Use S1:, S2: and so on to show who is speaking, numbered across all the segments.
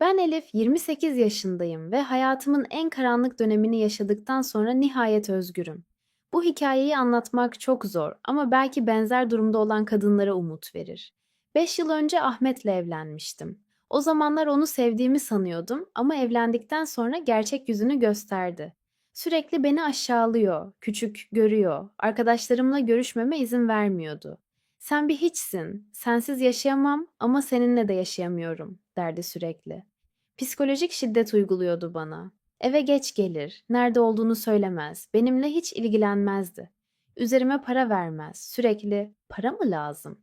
S1: Ben Elif, 28 yaşındayım ve hayatımın en karanlık dönemini yaşadıktan sonra nihayet özgürüm. Bu hikayeyi anlatmak çok zor ama belki benzer durumda olan kadınlara umut verir. 5 yıl önce Ahmet'le evlenmiştim. O zamanlar onu sevdiğimi sanıyordum ama evlendikten sonra gerçek yüzünü gösterdi. Sürekli beni aşağılıyor, küçük görüyor, arkadaşlarımla görüşmeme izin vermiyordu. Sen bir hiçsin, sensiz yaşayamam ama seninle de yaşayamıyorum, derdi sürekli. Psikolojik şiddet uyguluyordu bana. Eve geç gelir, nerede olduğunu söylemez, benimle hiç ilgilenmezdi. Üzerime para vermez, sürekli para mı lazım?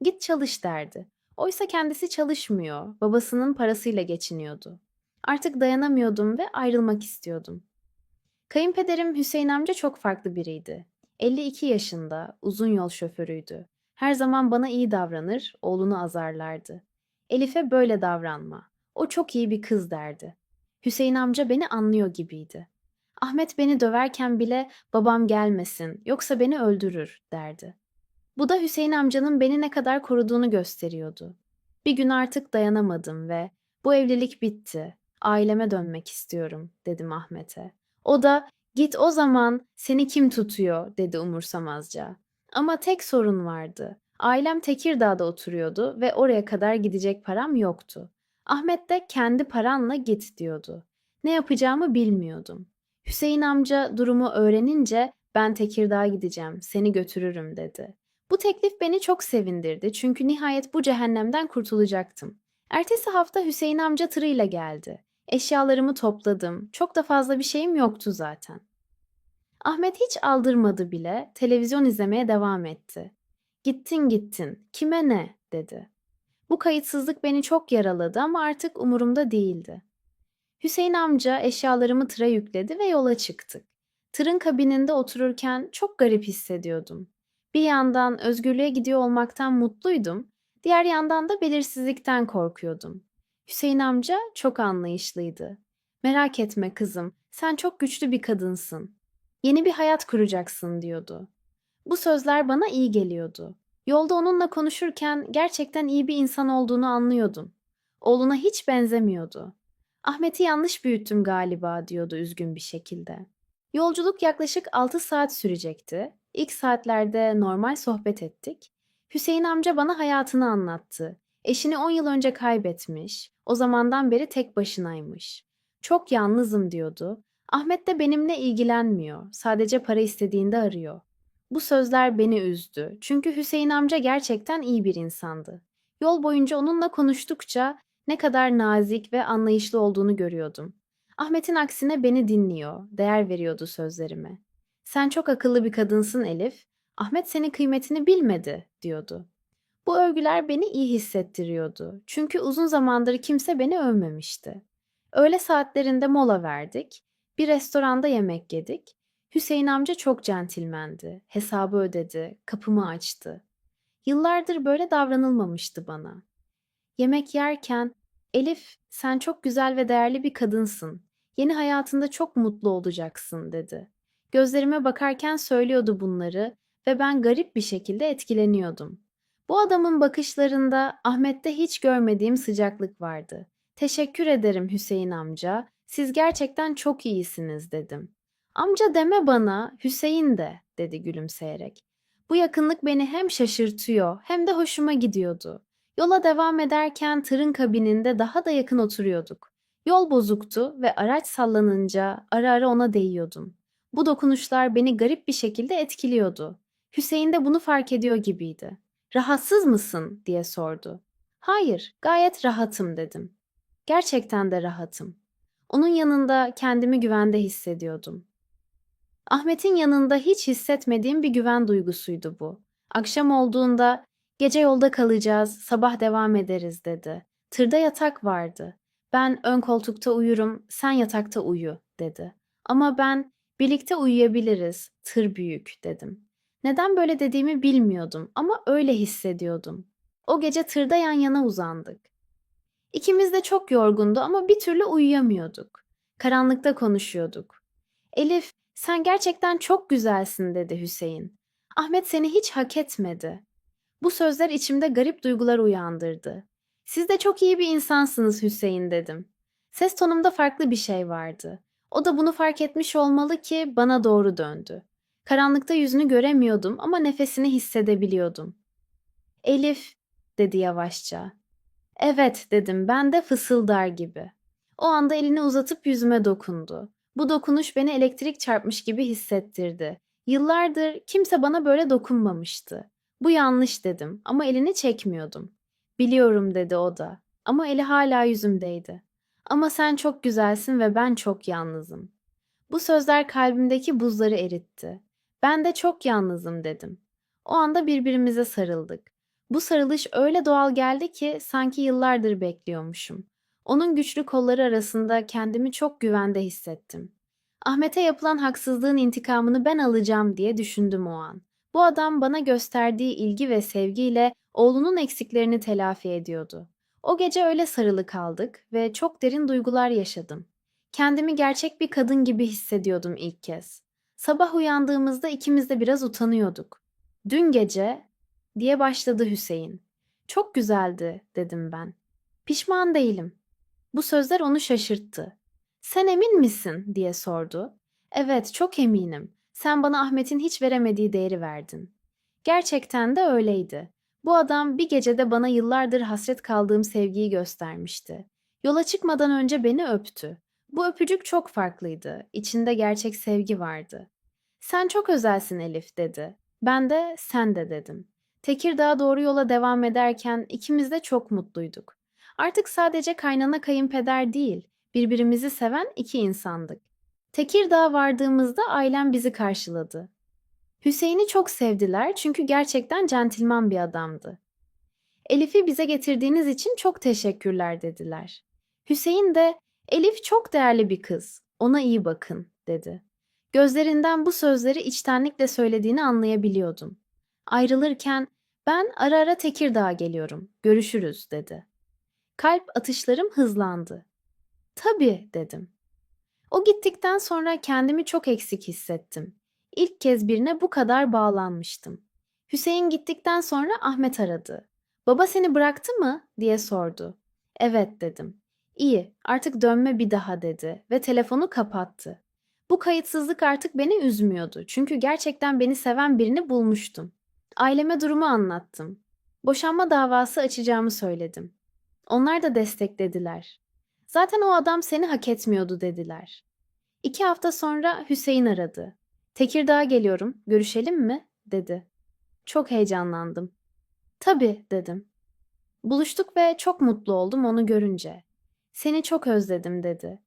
S1: Git çalış derdi. Oysa kendisi çalışmıyor, babasının parasıyla geçiniyordu. Artık dayanamıyordum ve ayrılmak istiyordum. Kayınpederim Hüseyin amca çok farklı biriydi. 52 yaşında, uzun yol şoförüydü. Her zaman bana iyi davranır, oğlunu azarlardı. Elif'e böyle davranma. O çok iyi bir kız derdi. Hüseyin amca beni anlıyor gibiydi. Ahmet beni döverken bile babam gelmesin yoksa beni öldürür derdi. Bu da Hüseyin amcanın beni ne kadar koruduğunu gösteriyordu. Bir gün artık dayanamadım ve bu evlilik bitti. Aileme dönmek istiyorum dedim Ahmet'e. O da git o zaman seni kim tutuyor dedi umursamazca. Ama tek sorun vardı. Ailem Tekirdağ'da oturuyordu ve oraya kadar gidecek param yoktu. Ahmet de kendi paranla git diyordu. Ne yapacağımı bilmiyordum. Hüseyin amca durumu öğrenince ben Tekirdağ'a gideceğim, seni götürürüm dedi. Bu teklif beni çok sevindirdi çünkü nihayet bu cehennemden kurtulacaktım. Ertesi hafta Hüseyin amca tırıyla geldi. Eşyalarımı topladım. Çok da fazla bir şeyim yoktu zaten. Ahmet hiç aldırmadı bile, televizyon izlemeye devam etti. Gittin gittin, kime ne dedi. Bu kayıtsızlık beni çok yaraladı ama artık umurumda değildi. Hüseyin amca eşyalarımı tıra yükledi ve yola çıktık. Tırın kabininde otururken çok garip hissediyordum. Bir yandan özgürlüğe gidiyor olmaktan mutluydum, diğer yandan da belirsizlikten korkuyordum. Hüseyin amca çok anlayışlıydı. Merak etme kızım, sen çok güçlü bir kadınsın. Yeni bir hayat kuracaksın diyordu. Bu sözler bana iyi geliyordu. Yolda onunla konuşurken gerçekten iyi bir insan olduğunu anlıyordum. Oğluna hiç benzemiyordu. Ahmet'i yanlış büyüttüm galiba diyordu üzgün bir şekilde. Yolculuk yaklaşık 6 saat sürecekti. İlk saatlerde normal sohbet ettik. Hüseyin amca bana hayatını anlattı. Eşini 10 yıl önce kaybetmiş. O zamandan beri tek başınaymış. Çok yalnızım diyordu. Ahmet de benimle ilgilenmiyor. Sadece para istediğinde arıyor. Bu sözler beni üzdü. Çünkü Hüseyin amca gerçekten iyi bir insandı. Yol boyunca onunla konuştukça ne kadar nazik ve anlayışlı olduğunu görüyordum. Ahmet'in aksine beni dinliyor, değer veriyordu sözlerime. Sen çok akıllı bir kadınsın Elif. Ahmet senin kıymetini bilmedi, diyordu. Bu övgüler beni iyi hissettiriyordu. Çünkü uzun zamandır kimse beni övmemişti. Öğle saatlerinde mola verdik. Bir restoranda yemek yedik. Hüseyin amca çok centilmendi. Hesabı ödedi, kapımı açtı. Yıllardır böyle davranılmamıştı bana. Yemek yerken, Elif sen çok güzel ve değerli bir kadınsın. Yeni hayatında çok mutlu olacaksın dedi. Gözlerime bakarken söylüyordu bunları ve ben garip bir şekilde etkileniyordum. Bu adamın bakışlarında Ahmet'te hiç görmediğim sıcaklık vardı. Teşekkür ederim Hüseyin amca. Siz gerçekten çok iyisiniz dedim. Amca deme bana, Hüseyin de dedi gülümseyerek. Bu yakınlık beni hem şaşırtıyor hem de hoşuma gidiyordu. Yola devam ederken tırın kabininde daha da yakın oturuyorduk. Yol bozuktu ve araç sallanınca ara ara ona değiyordum. Bu dokunuşlar beni garip bir şekilde etkiliyordu. Hüseyin de bunu fark ediyor gibiydi. Rahatsız mısın diye sordu. Hayır, gayet rahatım dedim. Gerçekten de rahatım. Onun yanında kendimi güvende hissediyordum. Ahmet'in yanında hiç hissetmediğim bir güven duygusuydu bu. Akşam olduğunda gece yolda kalacağız, sabah devam ederiz dedi. Tırda yatak vardı. Ben ön koltukta uyurum, sen yatakta uyu dedi. Ama ben birlikte uyuyabiliriz, tır büyük dedim. Neden böyle dediğimi bilmiyordum ama öyle hissediyordum. O gece tırda yan yana uzandık. İkimiz de çok yorgundu ama bir türlü uyuyamıyorduk. Karanlıkta konuşuyorduk. Elif, sen gerçekten çok güzelsin dedi Hüseyin. Ahmet seni hiç hak etmedi. Bu sözler içimde garip duygular uyandırdı. Siz de çok iyi bir insansınız Hüseyin dedim. Ses tonumda farklı bir şey vardı. O da bunu fark etmiş olmalı ki bana doğru döndü. Karanlıkta yüzünü göremiyordum ama nefesini hissedebiliyordum. Elif, dedi yavaşça. Evet dedim ben de fısıldar gibi. O anda elini uzatıp yüzüme dokundu. Bu dokunuş beni elektrik çarpmış gibi hissettirdi. Yıllardır kimse bana böyle dokunmamıştı. Bu yanlış dedim ama elini çekmiyordum. Biliyorum dedi o da ama eli hala yüzümdeydi. Ama sen çok güzelsin ve ben çok yalnızım. Bu sözler kalbimdeki buzları eritti. Ben de çok yalnızım dedim. O anda birbirimize sarıldık. Bu sarılış öyle doğal geldi ki sanki yıllardır bekliyormuşum. Onun güçlü kolları arasında kendimi çok güvende hissettim. Ahmet'e yapılan haksızlığın intikamını ben alacağım diye düşündüm o an. Bu adam bana gösterdiği ilgi ve sevgiyle oğlunun eksiklerini telafi ediyordu. O gece öyle sarılı kaldık ve çok derin duygular yaşadım. Kendimi gerçek bir kadın gibi hissediyordum ilk kez. Sabah uyandığımızda ikimiz de biraz utanıyorduk. Dün gece diye başladı Hüseyin. Çok güzeldi dedim ben. Pişman değilim. Bu sözler onu şaşırttı. Sen emin misin diye sordu. Evet çok eminim. Sen bana Ahmet'in hiç veremediği değeri verdin. Gerçekten de öyleydi. Bu adam bir gecede bana yıllardır hasret kaldığım sevgiyi göstermişti. Yola çıkmadan önce beni öptü. Bu öpücük çok farklıydı. İçinde gerçek sevgi vardı. Sen çok özelsin Elif dedi. Ben de sen de dedim. Tekirdağ'a doğru yola devam ederken ikimiz de çok mutluyduk. Artık sadece kaynana kayınpeder değil, birbirimizi seven iki insandık. Tekirdağ'a vardığımızda ailem bizi karşıladı. Hüseyin'i çok sevdiler çünkü gerçekten centilman bir adamdı. Elif'i bize getirdiğiniz için çok teşekkürler dediler. Hüseyin de Elif çok değerli bir kız. Ona iyi bakın dedi. Gözlerinden bu sözleri içtenlikle söylediğini anlayabiliyordum. Ayrılırken ben ara ara Tekirdağ'a geliyorum. Görüşürüz dedi. Kalp atışlarım hızlandı. Tabii dedim. O gittikten sonra kendimi çok eksik hissettim. İlk kez birine bu kadar bağlanmıştım. Hüseyin gittikten sonra Ahmet aradı. Baba seni bıraktı mı diye sordu. Evet dedim. İyi, artık dönme bir daha dedi ve telefonu kapattı. Bu kayıtsızlık artık beni üzmüyordu çünkü gerçekten beni seven birini bulmuştum. Aileme durumu anlattım. Boşanma davası açacağımı söyledim. Onlar da desteklediler. Zaten o adam seni hak etmiyordu dediler. İki hafta sonra Hüseyin aradı. Tekirdağ'a geliyorum, görüşelim mi? dedi. Çok heyecanlandım. Tabii dedim. Buluştuk ve çok mutlu oldum onu görünce. Seni çok özledim dedi.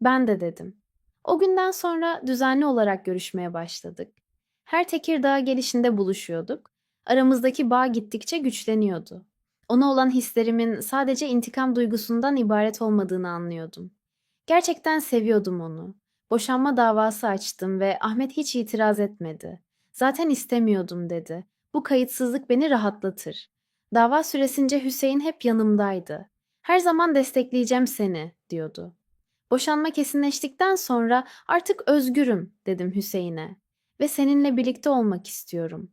S1: Ben de dedim. O günden sonra düzenli olarak görüşmeye başladık. Her Tekirdağ gelişinde buluşuyorduk. Aramızdaki bağ gittikçe güçleniyordu. Ona olan hislerimin sadece intikam duygusundan ibaret olmadığını anlıyordum. Gerçekten seviyordum onu. Boşanma davası açtım ve Ahmet hiç itiraz etmedi. Zaten istemiyordum dedi. Bu kayıtsızlık beni rahatlatır. Dava süresince Hüseyin hep yanımdaydı. Her zaman destekleyeceğim seni diyordu. Boşanma kesinleştikten sonra artık özgürüm dedim Hüseyin'e ve seninle birlikte olmak istiyorum.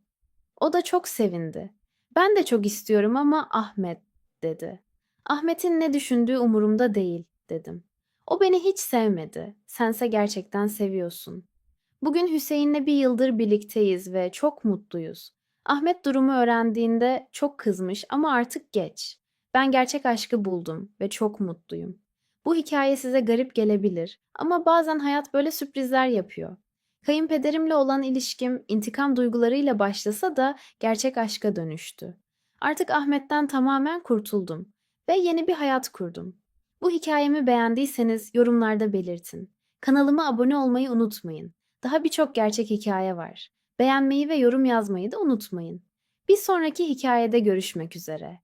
S1: O da çok sevindi. Ben de çok istiyorum ama Ahmet dedi. Ahmet'in ne düşündüğü umurumda değil dedim. O beni hiç sevmedi. Sense gerçekten seviyorsun. Bugün Hüseyin'le bir yıldır birlikteyiz ve çok mutluyuz. Ahmet durumu öğrendiğinde çok kızmış ama artık geç. Ben gerçek aşkı buldum ve çok mutluyum. Bu hikaye size garip gelebilir ama bazen hayat böyle sürprizler yapıyor. Kayınpederimle olan ilişkim intikam duygularıyla başlasa da gerçek aşka dönüştü. Artık Ahmet'ten tamamen kurtuldum ve yeni bir hayat kurdum. Bu hikayemi beğendiyseniz yorumlarda belirtin. Kanalıma abone olmayı unutmayın. Daha birçok gerçek hikaye var. Beğenmeyi ve yorum yazmayı da unutmayın. Bir sonraki hikayede görüşmek üzere.